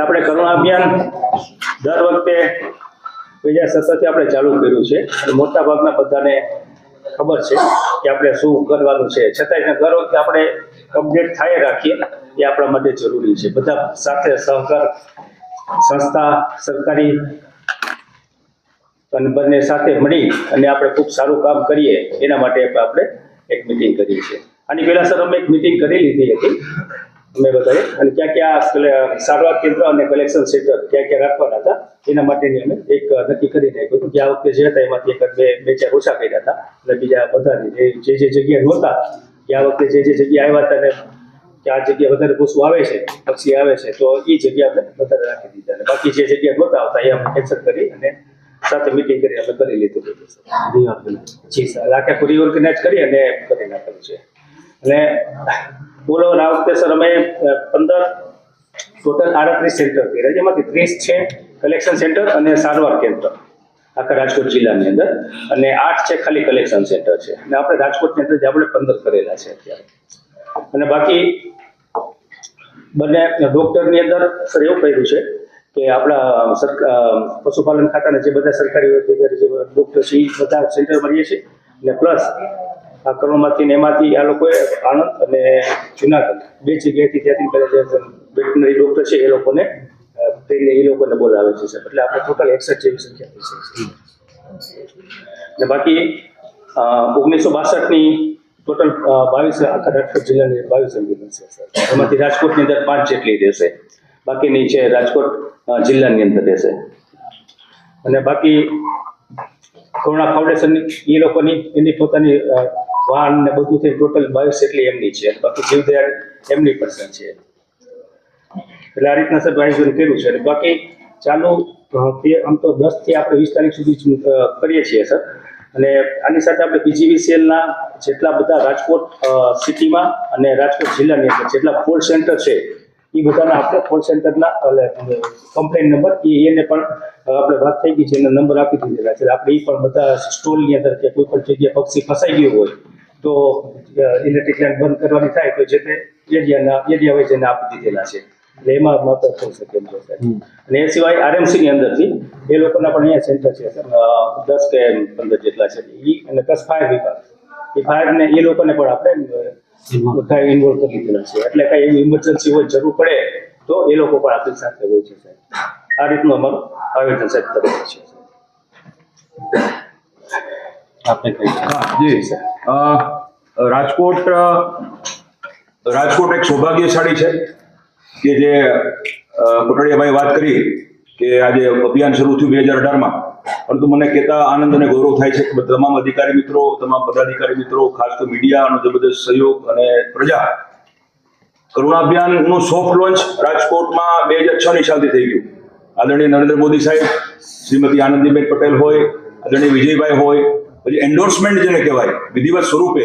આપણે કરુણા અભિયાન દર વખતે બે હજાર સત્તરથી આપણે ચાલુ કર્યું છે. અને મોટા ભાગના બધાને ખબર છે કે આપણે શું કરવાનું છે. છતાંય દર વખતે આપણે અપડેટ થાય રાખીએ એ આપણા માટે જરૂરી છે. બધા સાથે સહકાર સંસ્થા, સરકારી અને બંને સાથે મળી અને આપણે ખૂબ સારું કામ કરીએ એના માટે આપણે એક મિટિંગ કરી છે. આની પહેલાં સર, અમે એક મિટિંગ કરી લીધી હતી. અમે બધાએ અને ક્યાં ક્યાં સારવાર કેન્દ્ર અને કલેક્શન સેન્ટર ક્યાં ક્યાં રાખવાના હતા એના માટેની અમે એક નક્કી કરી નાખ્યું હતું કે આ વખતે જે હતા એમાંથી એક બે બે ચાર ઓછા કર્યા હતા. અને બીજા બધાની જે જે જે જગ્યાએ નહોતા કે આ વખતે જે જે જગ્યાએ આવ્યા હતા ને કે આ જગ્યા વધારે પશુ આવે છે પક્ષી આવે છે તો એ જગ્યા આપણે વધારે રાખી દીધા. અને બાકી જે જગ્યા નહોતા આવતા એ આપણે કેન્સલ કરી અને સાથે મિટિંગ કરી અમે કરી લીધું. જી સર આખે પૂરી ઓર્ગેનાઇઝ કરી અને કરી નાખેલું છે. અને બોલો આ વખતે સર અમે પંદર ટોટલ આડત્રીસ સેન્ટર કર્યા જેમાંથી ત્રીસ છે કલેક્શન સેન્ટર અને સારવાર કેન્દ્ર આખા રાજકોટ જિલ્લાની અંદર. અને આઠ છે ખાલી કલેક્શન સેન્ટર છે. અને આપણે રાજકોટની અંદર જે આપણે પંદર કરેલા છે અત્યારે. અને બાકી બંને ડોક્ટરની અંદર સર એવું કર્યું છે કે આપણા પશુપાલન ખાતાના જે બધા સરકારી જે ડોક્ટર એ બધા સેન્ટર મળીએ છીએ. અને પ્લસ આ કરોડમાંથી એમાંથી આ લોકોએ આણંદ અને જુનાગઢ, બે જગ્યાએથી ત્યાંથી પહેલાં વેટનરી ડૉક્ટર છે એ લોકોને ટ્રેનને એ લોકોને બોલાવે છે સર એટલે આપણે ટોટલ એકસઠ જેવી સંખ્યા થઈ છે. અને બાકી ઓગણીસો બાસઠની ટોટલ બાવીસ, આખા રાજકોટ જિલ્લાની બાવીસ એમ્બ્યુલન્સ છે સર એમાંથી રાજકોટની અંદર પાંચ જેટલી રહેશે બાકીની છે રાજકોટ જિલ્લાની અંદર રહેશે અને બાકી કરુણા ફાઉન્ડેશનની એ લોકોની, એની પોતાની વાન ને બધું થઈ ટોટલ બાવીસ એટલી એમની છે. બાકી બાકી જીવદયા એમની પર્સન છે. એટલે આ રીતના સર આયોજન કર્યું છે. અને બાકી ચાલુ આમ તો દસથી આપણે વીસ તારીખ સુધી કરીએ છીએ, સર. અને આની સાથે આપણે બીજીવીસીએલના જેટલા બધા રાજકોટ સિટીમાં અને રાજકોટ જિલ્લાની અંદર જેટલા કોલ સેન્ટર છે એ બધાના આપણે કોલ સેન્ટરના કમ્પ્લેન નંબર એ એને પણ આપણે વાત થઈ ગઈ છે એના નંબર આપી દીધેલા છે. આપણે એ પણ બધા સ્ટોલની અંદર કે કોઈ પણ જગ્યાએ પક્ષી ફસાઈ ગયું હોય તો ઇલેક્ટ્રિક લાઈન બંધ કરવાની થાય તો જે તે એરિયાના એરિયા વાઇઝ એને આપી દીધેલા છે. એટલે એમાં મદદ થઈ શકે એમ છે અને એ સિવાય આરએમસી ની અંદરથી એ લોકોના પણ અહીંયા સેન્ટર છે દસ કે પંદર જેટલા છે. એ અને દસ ફાયર વિભાગ. એ ફાયર ને એ લોકોને પણ આપણે ઇન્વોલ્વ કરી દીધેલા છે. એટલે કઈ એવી ઇમરજન્સી હોય જરૂર પડે તો એ લોકો પણ આપણી સાથે હોય છે સાહેબ. આ રીતનું અમારું આવેદન સાહેબ કરેલું છે. આપણે કઈ હા જી અ, રાજકોટ રાજકોટ એક સૌભાગ્યશાળી છે કે જે કોટડિયાભાઈ વાત કરી કે આજે અભિયાન શરૂ થયું બે હજાર અઢારમાં. પરંતુ મને કહેતા આનંદ અને ગૌરવ થાય છે કે તમામ અધિકારી મિત્રો, તમામ પદાધિકારી મિત્રો, ખાસ તો મીડિયાનો જબરદસ્ત સહયોગ અને પ્રજા. કરુણા અભિયાનનું સોફ્ટ લોન્ચ રાજકોટમાં બે હજાર છ ની સાલથી થઈ ગયું. આદરણીય નરેન્દ્ર મોદી સાહેબ, શ્રીમતી આનંદીબેન પટેલ હોય, આદરણીય વિજયભાઈ હોય, પછી એન્ડોર્સમેન્ટ જેને કહેવાય, વિધિવત સ્વરૂપે.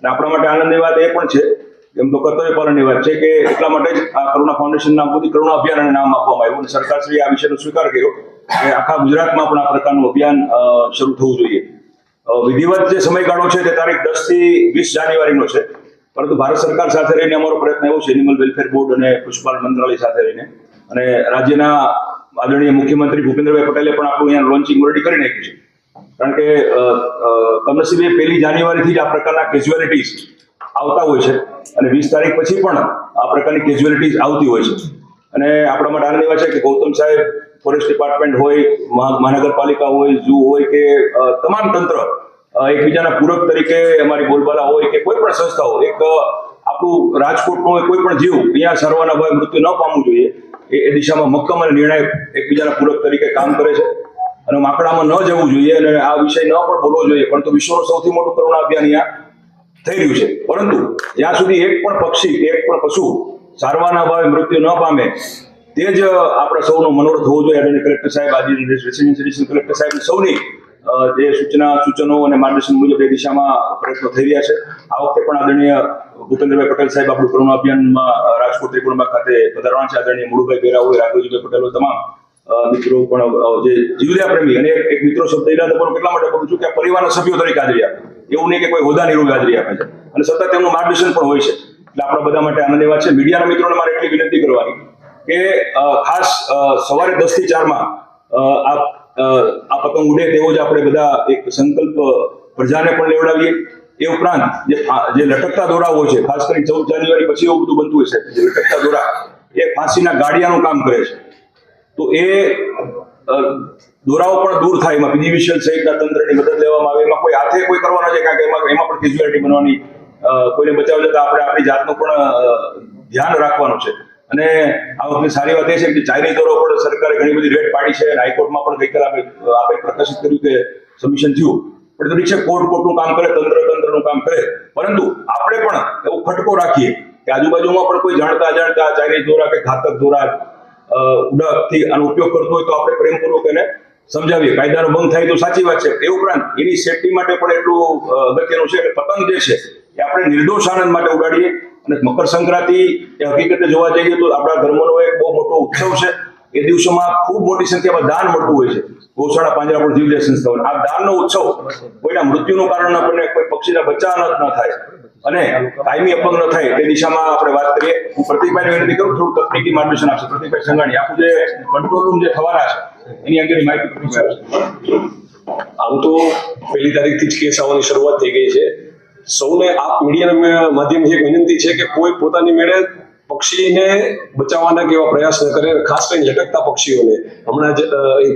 અને આપણા માટે આનંદની વાત એ પણ છે એમ તો કર્તવ્ય પાલનની વાત છે કે એટલા માટે જ આ કરુણા ફાઉન્ડેશન નામ પરથી કરુણા અભિયાન નામ આપવામાં આવ્યું અને સરકારશ્રીએ આ વિષયનો સ્વીકાર કર્યો કે આખા ગુજરાતમાં પણ આ પ્રકારનું અભિયાન શરૂ થવું જોઈએ. વિધિવત જે સમયગાળો છે તે તારીખ દસથી વીસ જાન્યુઆરીનો છે. પરંતુ ભારત સરકાર સાથે રહીને અમારો પ્રયત્ન એવો છે, એનિમલ વેલફેર બોર્ડ અને પશુપાલન મંત્રાલય સાથે રહીને. અને રાજ્યના આદરણીય મુખ્યમંત્રી ભૂપેન્દ્રભાઈ પટેલે પણ આપણું અહીંયા લોન્ચિંગ ઓલરેડી કરી નાખ્યું છે. કારણ કે કમનસીબે પહેલી જાન્યુઆરીથી જ આ પ્રકારના કેઝ્યુઆલિટીઝ આવતા હોય છે અને વીસ તારીખ પછી પણ આ પ્રકારની કેઝ્યુઆલિટીઝ આવતી હોય છે. અને આપણા માટે આનંદ એવા છે કે ગૌતમ સાહેબ ફોરેસ્ટ ડિપાર્ટમેન્ટ હોય, મહા- મહાનગરપાલિકા હોય ઝૂ હોય કે તમામ તંત્ર એકબીજાના પૂરક તરીકે અમારી બોલબાલા હોય કે કોઈ પણ સંસ્થાઓ, એક આપણું રાજકોટનો કોઈ પણ જીવ, અહીંયા સર્વના ભય મૃત્યુ ન પામવું જોઈએ. એ દિશામાં મક્કમ અને નિર્ણાયક એકબીજાના પૂરક તરીકે કામ કરે છે. અને માકડામાં ન જવું જોઈએ અને આ વિષય ન પણ બોલવો જોઈએ પરંતુ વિશ્વનું સૌથી મોટું કરુણા અભિયાન અહીંયા થઈ રહ્યું છે. પરંતુ જ્યાં સુધી એક પણ પક્ષી કે એક પણ પશુ સારવારના અભાવે મૃત્યુ ન પામે. તે જ આપણા સૌનો મનોરથ હોવો જોઈએ. આદરણીય કલેક્ટર સાહેબ આજે એડિશનલ કલેક્ટર સાહેબ સૌની જે સૂચના, સૂચનો અને માર્ગદર્શન મુજબ એ દિશામાં પ્રયત્નો થઈ રહ્યા છે. આ વખતે પણ આદરણીય ભૂપેન્દ્રભાઈ પટેલ સાહેબ આપણું કરુણા અભિયાનમાં રાજકોટ ત્રિકોણમાં ખાતે પધારવાના છે. આદરણીય મુળુભાઈ બેરા હોય રાઘવજીભાઈ પટેલ તમામ મિત્રો પણ જે જીવદયા પ્રેમી અને એક મિત્રો શબ્દ એના પણ કેટલા માટે કરું છું કે પરિવારના સભ્યો તરીકે હાજરી આપે. એવું નહીં કે કોઈ હોદ્દાની રૂપે હાજરી આપે છે. અને સતત તેમનું માર્ગદર્શન પણ હોય છે. એટલે આપણા બધા માટે આનંદ વાત છે. મીડિયાના મિત્રોને મારે એટલી વિનંતી કરવાની કે ખાસ સવારે દસથી ચારમાં માં આ પતંગ ઉડે તેવો જ આપણે બધા એક સંકલ્પ પ્રજાને પણ લેવડાવીએ. એ ઉપરાંત જે લટકતા લટકતા દોરાઓ છે, ખાસ કરી ચૌદ જાન્યુઆરી પછી એવું બધું બનતું હોય છે જે લટકતા દોરા, એ ફાંસીના ગાડિયાનું કામ કરે છે. તો એ દોરાઓ પણ દૂર થાય. એમાં પીજીવીસીએલ સહિતના તંત્રની મદદ લેવામાં આવે. એમાં કોઈ હાથે કોઈ કરવાનો છે, કારણ કે એમાં એમાં પણ કેઝ્યુઆલિટી બનવાની કોઈને બચાવ જતા આપણે આપણી જાતનું પણ ધ્યાન રાખવાનું છે. અને આ વખતે સારી વાત એ છે કે ચાઇનીઝ દોરો પણ સરકારે ઘણી બધી રેટ પાડી છે અને હાઈકોર્ટમાં પણ ગઈકાલે આપણે પ્રકાશિત કર્યું કે સમિશન થયું. પણ તો ઠીક કોર્ટ કોર્ટનું કામ કરે, તંત્ર તંત્રનું કામ કરે. પરંતુ આપણે પણ એવો ખટકો રાખીએ કે આજુબાજુમાં પણ કોઈ જાણતા અજાણતા ચાઇનીઝ દોરા કે ઘાતક દોરા ઉડાકથી આનો ઉપયોગ કરતો હોય તો આપણે પ્રેમપૂર્વક એને સમજાવીએ. કાયદાનો ભંગ થાય તો સાચી વાત છે. એ ઉપરાંત એની સેફટી માટે પણ એટલું અગત્યનું છે કે પતંગ જે છે, એ આપણે નિર્દોષ આનંદ માટે ઉડાડીએ અને મકર સંક્રાંતિ એ હકીકતે જોવા જઈએ તો આપણા ધર્મનો એક બહુ મોટો ઉત્સવ છે. એ દિવસોમાં ખૂબ મોટી સંખ્યામાં દાન મળતું હોય છે. ગૌશાળા પાંજરાપોળ જીવદયા સંસ્થાઓ આ દાનનો ઉત્સવ કોઈના મૃત્યુનું કારણ ન બને કોઈ પક્ષીના બચ્ચા ન થાય. અને કાયમી અપંગ ન થાય તે દિશામાં આપણે વાત કરીએ. હું પ્રતિકભાઈ વિનંતી કરું, થોડું તકનીકી માર્ગદર્શન આપશે. પ્રતિકભાઈ સંઘાણી, આખું જે કંટ્રોલ રૂમ જે થવાના છે, એની અંગેની માહિતી આમ તો પહેલી તારીખથી જ કેસ આવવાની શરૂઆત થઈ ગઈ છે. સૌને આપ મીડિયાના માધ્યમથી એક વિનંતી છે કે કોઈ પોતાની મેળે પક્ષીને બચાવવાના કેવા પ્રયાસ ન કરે, ખાસ કરીને લટકતા પક્ષીઓને. હમણાં જ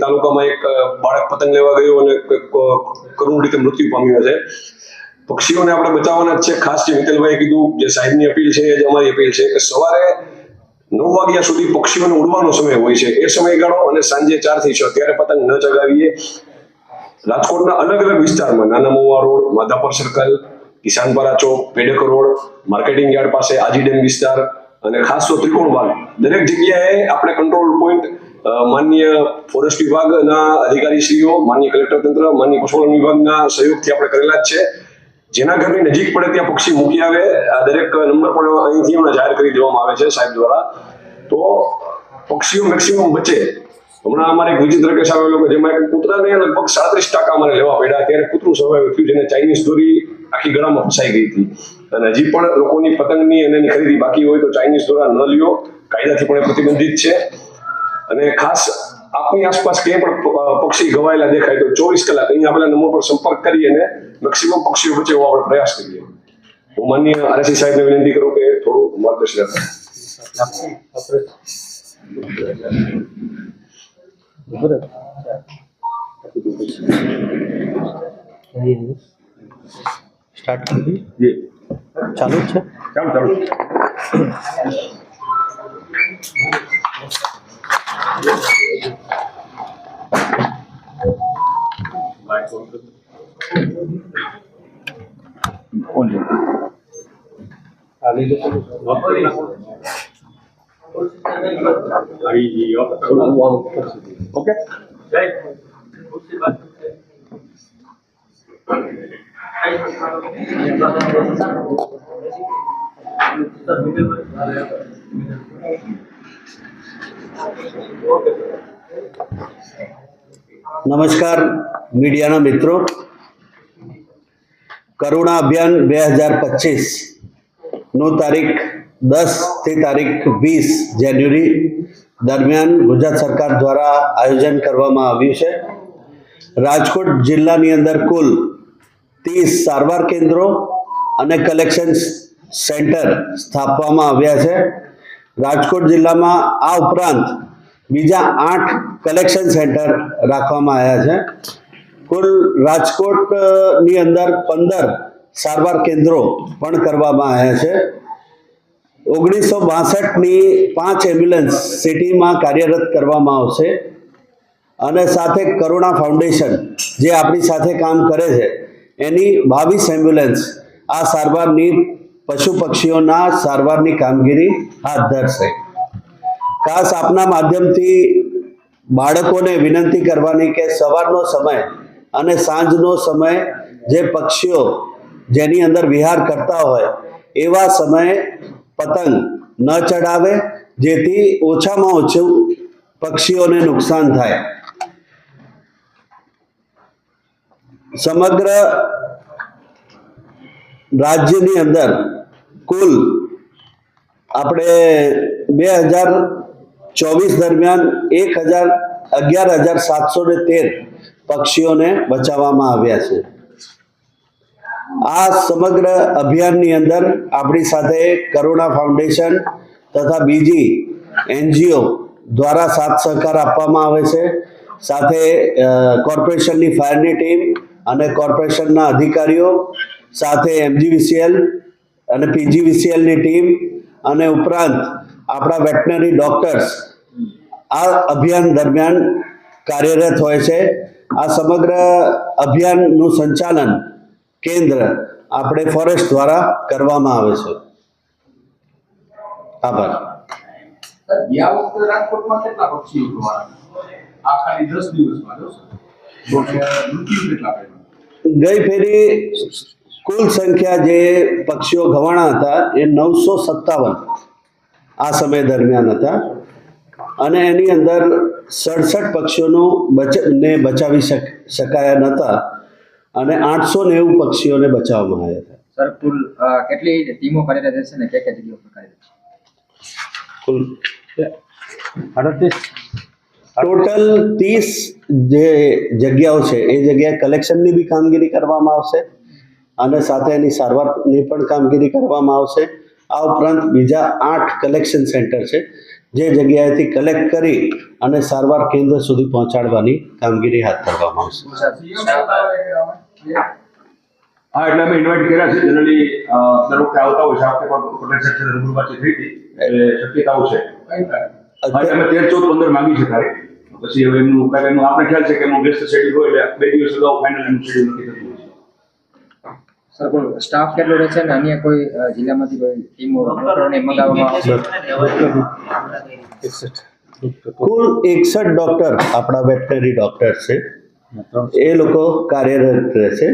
તાલુકામાં એક બાળક પતંગ લેવા ગયો અને કરુણ રીતે મૃત્યુ પામ્યો છે. પક્ષીઓને આપણે બચાવવાના જ છે. ખાસ જે મિતલભાઈ કીધું, જે સાહેબની અપીલ છે જ અમારી અપીલ છે કે સવારે નવ વાગ્યા સુધી પક્ષીઓને ઉડવાનો સમય હોય છે. એ સમયગાળો અને સાંજે ચારથી છ, ત્યારે પતંગ ન ચગાવીએ. રાજકોટના અલગ અલગ વિસ્તારમાં નાના મોવા રોડ, માધાપર સર્કલ, કિસાનપરા ચોક પેડક રોડ, માર્કેટિંગ યાર્ડ પાસે આજી ડેમ વિસ્તાર અને ખાસ તો ત્રિકોણબાગ દરેક જગ્યાએ આપણે કંટ્રોલ પોઈન્ટ માન્ય ફોરેસ્ટ વિભાગના અધિકારીશ્રીઓ, માન્ય કલેક્ટર તંત્ર, માન્ય પશુપાલન વિભાગના સહયોગથી આપણે કરેલા જ છે. જેના ઘરની નજીક પડે ત્યાં પક્ષી મૂકી આવે. આ દરેક નંબર પણ અહીંથી હમણાં જાહેર કરી દેવામાં આવે છે સાહેબ દ્વારા. તો પક્ષીઓ મેક્સિમમ બચે. હમણાં અમારે એક વિચિત્ર કેસ આવેલો કે જેમાં એક કૂતરાને લગભગ સાડત્રીસ ટકા અમારે લેવા પડ્યા. ત્યારે કૂતરું સર્વાઈવ થયું જેને ચાઇનીઝ દોરી આખી ગળામાં ફસાઈ ગઈ હતી. અને હજી પણ લોકોની પતંગની અને ખરીદી બાકી હોય તો ચાઇનીઝ દોરા ન લ્યો. કાયદાથી પણ પ્રતિબંધિત છે. અને ખાસ આપની આસપાસ ક્યાંય પણ પક્ષી ઘવાયેલા દેખાય તો ચોવીસ કલાક અહીંયા આપેલા નંબર પર સંપર્ક કરી અને મેક્સિમમ પક્ષીઓ બચે એવો આપણે પ્રયાસ કરીએ. હું માન્ય આરએસી સાહેબને વિનંતી કરું કે થોડું માર્ગદર્શન આપે. સ્ટાર્ટ કરી ચાલુ છે ચાલુ જ છે? ચાલો ચાલો કોણ છે? ઓકે નમસ્કાર મીડિયાના મિત્રો, કરુણા અભિયાન બે હજાર પચીસનું તારીખ દસથી તારીખ વીસ જાન્યુઆરી દરમિયાન ગુજરાત સરકાર દ્વારા આયોજન કરવામાં આવ્યું છે. રાજકોટ જિલ્લાની અંદર કુલ ત્રીસ સારવાર કેન્દ્રો અને કલેક્શન સેન્ટર સ્થાપવામાં આવ્યા છે. રાજકોટ જિલ્લામાં આ ઉપરાંત બીજા આઠ કલેક્શન સેન્ટર રાખવામાં આવ્યા છે. કુલ રાજકોટની અંદર પંદર સારવાર કેન્દ્રો પણ કરવામાં આવ્યા છે. ઓગણીસો બાસઠની પાંચ એમ્બ્યુલન્સ સિટીમાં કાર્યરત કરવામાં આવશે અને સાથે કરુણા ફાઉન્ડેશન જે આપણી સાથે કામ કરે છે, એની બાવીસ એમ્બ્યુલન્સ આ સારવારની પશુ પક્ષીઓના સારવારની કામગીરી હાથ ધરશે. ખાસ આપના માધ્યમથી બાળકોને વિનંતી કરવાની કે સવારનો સમય અને સાંજનો સમય જે પક્ષીઓ જેની અંદર વિહાર કરતા હોય, એવા સમયે પતંગ ન ચડાવે, જેથી ઓછામાં ઓછું પક્ષીઓને નુકસાન થાય. સમગ્ર રાજ્યની અંદર કુલ આપણે બે હજાર ચોવીસ દરમિયાન એક હજાર અગિયાર હજાર સાતસો ને તેર પક્ષીઓને બચાવવામાં આવ્યા છે. આ સમગ્ર અભિયાનની અંદર આપણી સાથે કરુણા ફાઉન્ડેશન તથા બીજી એનજીઓ દ્વારા સાથ સહકાર આપવામાં આવે છે. સાથે કોર્પોરેશનની ફાયરની ટીમ અને કોર્પોરેશનના અધિકારીઓ, સાથે એમજીવીસીએલ અને પીજીવીસીએલની ટીમ અને ઉપરાંત આપણા વેટનરી ડૉક્ટર્સ આ અભિયાન દરમિયાન કાર્યરત હોય છે. આ સમગ્ર અભિયાનનું સંચાલન કેન્દ્ર આપણે ફોરેસ્ટ દ્વારા કરવામાં આવે છે આભાર ગયા વખતે રાજકોટમાં કેટલા પક્ષીઓ જોવાના ખાલી દસ દિવસમાં જો સર. તો મૃત્યુ કેટલા પામ્યા? ગઈ ફેરી કુલ સંખ્યા જે પક્ષીઓ ગવાણા હતા એ નવસો સત્તાવન આ સમય દરમિયાન હતા અને એની અંદર સડસઠ પક્ષીઓનું બચ ને બચાવી શક શકાયા નહોતા અને આઠસો નેવું પક્ષીઓને બચાવવામાં આવ્યા હતા. સર કુલ કેટલી ટીમો કાર્યરત છે ને કયા કયા જગ્યાઓ પર કાર્યરત છે? કુલ અડત્રીસ ટોટલ ત્રીસ જે જગ્યાઓ છે એ જગ્યાએ કલેક્શનની બી કામગીરી કરવામાં આવશે અને સાથે એની સારવારની પણ કામગીરી કરવામાં આવશે. આ ઉપરાંત બીજા આઠ કલેક્શન સેન્ટર છે. જે જગ્યાએથી કલેક્ટ કરી અને સારવાર કેન્દ્ર સુધી પહોંચાડવાની કામગીરી હાથ ધરવામાં આવશે. હા, એટલે અમે ઇન્વાઇટ કર્યા છે. જનરલી દર આવતા હોય છે. આ પણ પ્રોટેક્શન સાથે રૂબરૂ થઈ અમે તેર ચૌદ પંદર માંગી છે તારીખ. પછી હવે એમનું આપણે ખ્યાલ છે કે એમનું બેસ્ટ હોય એટલે બે દિવસ અગાઉ ફાઇનલ એમનું સર સ્ટાફ કેટલો રહે છે? અને અન્ય કોઈ જિલ્લામાંથી કોઈ ટીમો ડોક્ટરોને મંગાવવામાં આવશે કુલ એકસઠ ડૉક્ટર આપણા વેટનરી ડોક્ટર છે. એ લોકો કાર્યરત રહે છે.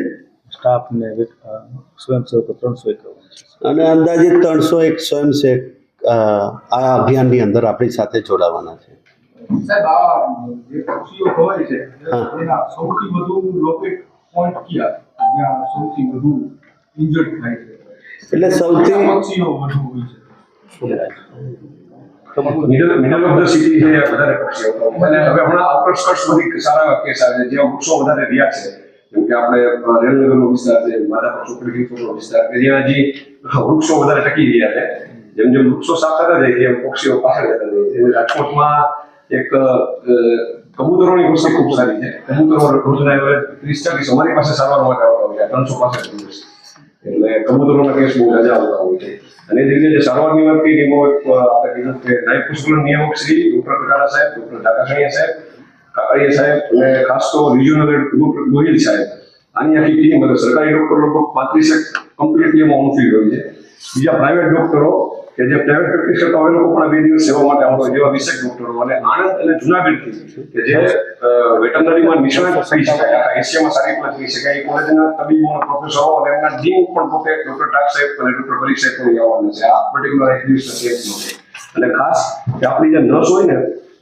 સ્ટાફને સ્વયંસેવકો ત્રણસો એકાવન અને અંદાજિત ત્રણસો એક સ્વયંસેવક આ અભિયાનની અંદર આપણી સાથે જોડાવાના છે. સાહેબ આ જે પક્ષીઓ ખવાય છે હા. એના સૌથી વધુ લોકેટ પોઈન્ટ કયા? જ્યાં સૌથી વધુ ઇન્જર્ડ થાય છે. એટલે સૌથી પક્ષીઓ વધુ હોય છે. Middle middle of the city છે વધારે પક્ષીઓ અને હવે હમણાં આઉટસ્કર્ટ્સ બધી સારા કેસ આવે જ્યાં વૃક્ષો વધારે રહ્યા છે. જેમ કે આપણે રેલનગરનો વિસ્તાર છે માધાપર ચોકડી વિસ્તાર કે જ્યાં હજી વૃક્ષો વધારે ટકી રહ્યા છે. જેમ જેમ વૃક્ષો સાફ થતા જાય તેમ પક્ષીઓ પાછળ જતા જાય છે. રાજકોટમાં એક કબૂતરોની કૃષિ ખૂબ સારી છે. કબૂતરો રોજના એવરેજ ત્રીસ, ચાલીસ, અમારી પાસે સારવાર માટે આવતા હોય છે. ત્રણસો પાસઠ દિવસ. એટલે કબૂતરોના કેસ બહુ રજા આવતા હોય છે. અને જ રીતે સારવારની વાત કરી, એમાં આપણે કીધું કે નાયબ પુષ્કળ નિયામક શ્રી ડોક્ટર કટારા સાહેબ, ડોક્ટર ઢાકાસણીયા સાહેબ, કાકડિયા સાહેબ અને ખાસ તો રિજિયોનલ ડોક્ટર ગોહિલ સાહેબ. આની આખી ટીમ અને સરકારી ડોક્ટર લગભગ પાંત્રીસેક કમ્પ્લીટલી એમાં ફિલ્ડ હોય છે. બીજા પ્રાઇવેટ ડોક્ટરો કે જે પ્રાઇવેટ પ્રેક્ટિસ કરતા હોય લોકો પણ બે સેવા માટે આવતા જેવા વિશેષ ડોક્ટરો અને આણંદ અને જુનાગઢથી કે જે વેટરનરીમાં નિષ્ણાત થઈ શકાય આખા એશિયામાં સારી રીતે થઈ શકાય. એ કોલેજના તબીબો અને પ્રોફેસરો અને એમના ડીન પણ પોતે ડોક્ટર ટાક સાહેબ અને ડોક્ટર પરીખ સાહેબ પણ આવવાના છે. આ પર્ટિક્યુલર એક દિવસ છે અને ખાસ કે આપણી જે નર્સ હોય ને,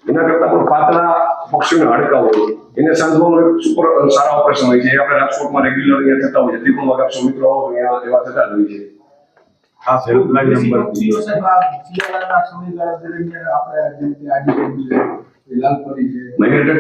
એના કરતાં પણ પાતળા પક્ષીઓને હાડકા હોય એને સાંધવાનું એક સુપર સારા ઓપરેશન હોય છે. એ આપણે રાજકોટમાં રેગ્યુલર અહીંયા થતા હોય છે. ત્રિપુણ વાગ્યા સુમિત્રો અહીંયા એવા થતા જ હોય છે. ખાસ હેલ્પલાઇન નંબર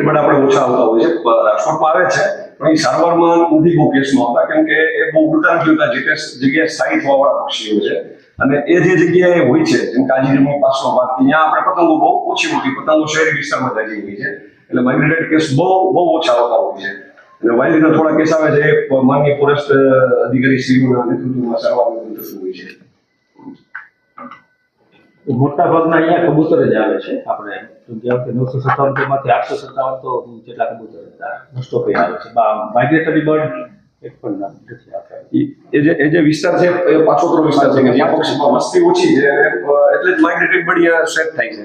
પણ આપણે ઓછા આવતા હોય છે રાજકોટમાં આવે છે પણ એ સારવારમાં નથી બહુ કેસમાં આવતા કેમ કે એ બહુ ઉલટા નથી જે તે જગ્યાએ સ્થાયી થવાવાળા પક્ષીઓ છે. અને એ જે જગ્યાએ હોય છે જેમ કે કાજીરમણી ભાગ ત્યાં આપણે પતંગો બહુ ઓછી મોટી પતંગો શહેરી વિસ્તારમાં જાજી હોય છે. એટલે માઇગ્રેટેડ કેસ બહુ બહુ ઓછા આવતા હોય છે. એટલે વાયલીના થોડા કેસ આવે છે એ માનનીય ફોરેસ્ટ અધિકારી શ્રીઓના નેતૃત્વમાં સારવારનું થતું હોય છે. મોટા ભાગના અહીંયા કબૂતર જ આવે છે, આપણે તો કે નવસો સત્તાવનમાંથી આઠસો સત્તાવન તો જેટલા કબૂતર મોસ્ટ ઓફ આવે છે. માઇગ્રેટરી બર્ડ એક પણ નથી એ જે એ જે વિસ્તાર છે, એ પાછોતરો વિસ્તાર છે કે જ્યાં પક્ષીમાં વસ્તી ઓછી છે એટલે જ માઇગ્રેટરી બર્ડ અહીંયા સેટ થાય છે.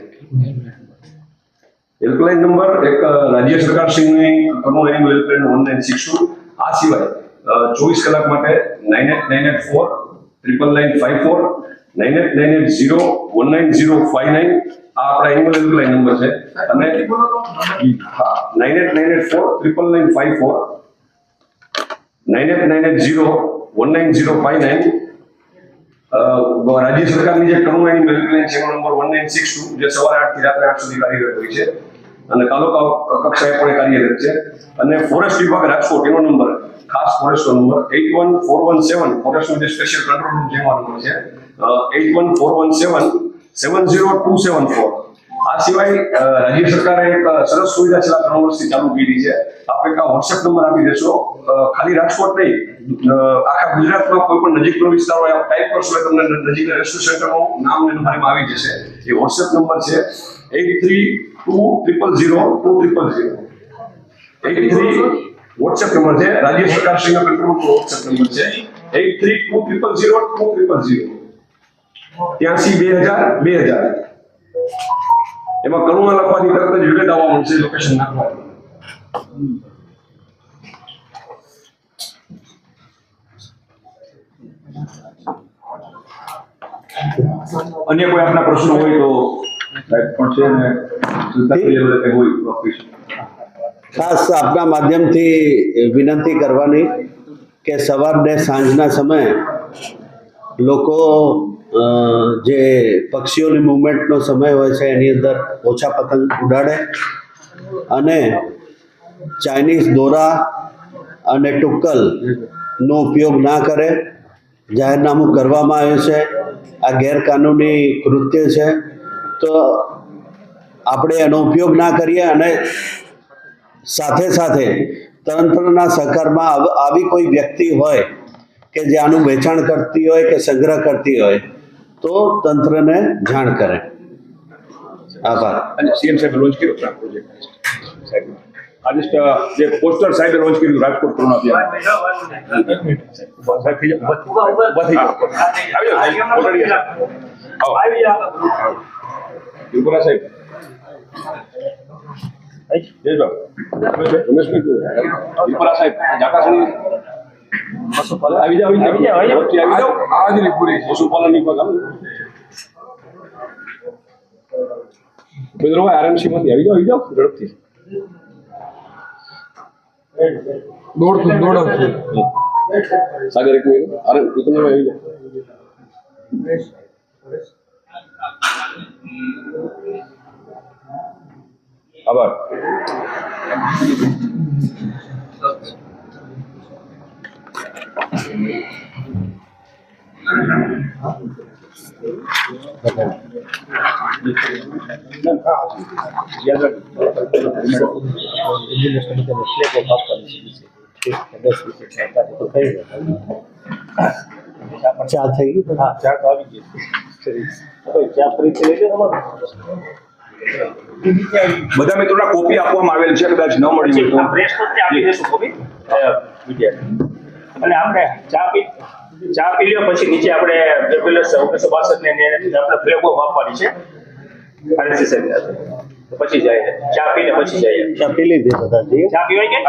હેલ્પલાઇન નંબર એક રાજ્ય સરકાર શ્રીની Karuna animal helpline one nine six two આ સિવાય ચોવીસ કલાક માટે nine eight nine eight four triple nine five four nine eight nine eight zero one nine zero five nine આ આપણા એનિમલ હેલ્પલાઇન નંબર છે. અને હા nine eight nine eight four triple nine five four nine eight nine eight zero, one nine zero five nine. રાજ્ય સરકારની જે કરુણાની helpline છે, એનો number one nine six two, જે સવારે આઠથી રાત્રે આઠ સુધી કાર્યરત હોય છે. અને તાલુકા કક્ષાએ પણ કાર્યરત છે. અને ફોરેસ્ટ વિભાગ રાજકોટ, એનો નંબર ખાસ ફોરેસ્ટનો number eight one four one seven ફોરેસ્ટનો જે સ્પેશિયલ કંટ્રોલ રૂમ જેમાં નંબર છે. Eight one four one seven seven zero two seven four આ સિવાય રાજ્ય સરકારે એક સરસ સુવિધા છેલ્લા ત્રણ વર્ષથી ચાલુ કરી છે. આપણે એક વોટ્સએપ નંબર આપી દેશો. ખાલી રાજકોટ નહીં આખા ગુજરાતમાં કોઈ પણ નજીકનો વિસ્તાર હોય, આપ ટાઈપ કરશો તમને નજીકના રેસ્ક્યુ સેન્ટરનું નામ આવી જશે. એ વોટ્સએપ નંબર છે eight three two triple zero two triple zero eight three WhatsApp number છે. રાજ્ય સરકાર શ્રીના કંટ્રોલ વોટ્સએપ નંબર છે. Eight three two triple zero two triple zero ત્યાંસી બે હજાર બે હજાર એમાં કરુણા લખવાથી તરત જ વિગત આવવા મળશે લોકેશન નાખવાની અન્ય કોઈ આપના પ્રશ્નો હોય તો સાહેબ પણ છે ને સરકારી લેવલે કંઈ હોય તો આપી શકો. ખાસ આપના માધ્યમથી વિનંતી કરવાની કે સવાર ને સાંજના સમયે લોકો અ, જે પક્ષીઓની મુવમેન્ટનો સમય હોય છે, એની અંદર ઓછા પતંગ ઉડાડે અને ચાઇનીઝ દોરા અને ટુક્કલનો ઉપયોગ ના કરે. જાહેરનામું કરવામાં આવ્યું છે. આ ગેરકાનૂની કૃત્ય છે. તો આપણે એનો ઉપયોગ ના કરીએ અને સાથે સાથે તંત્રના સહકારમાં આવી કોઈ વ્યક્તિ હોય કે જે આનું વેચાણ કરતી હોય કે સંગ્રહ કરતી હોય તો તંત્રને જાણ કરે આભાર અને સીએમ સાહેબ લોન્ચ કર્યો છે આ પ્રોજેક્ટ સાહેબ આજે જ, અ, જે પોસ્ટર સાહેબે લોન્ચ કર્યું રાજકોટ કોરોના અભિયાન. સાહેબ થઈ જાઓ. ઊભા થઈ જાઓ. આવી. જાઓ સાહેબ. ઓલરેડી આવો. ત્રિપુરા સાહેબ જયેશભાઈ. રમેશભાઈ ત્રિપુરા સાહેબ જાટાસણી આવી જાઓ આવી જાઓ ઝડપથી આવી જાઓ હાજરી પૂરી પશુપાલન વિભાગ આવો. મિત્રો આરએમસી માંથી આવી જાઓ આવી જાઓ ઝડપથી દોડતું દોડતું સાગર એક મિનિટ અરે તમે આવી જાઓ આભાર ચા થઈ ગઈ હા ચા તો આવી ગઈ ચા ફરીથી લઈ લો બધા મિત્રોના કોપી આપવામાં આવેલ છે કદાચ ન મળી હોય તો. અને આપણે ચા પી ચા પી લ્યો પછી નીચે આપણે રેગ્યુલર ઓગણીસો બાસઠ ને આપણે ફ્લેગો આપવાની છે. આરએસએસ સાહેબ. પછી જાય ચા પીને પછી જાય ચા પી લીધી ચા પીવાય કે?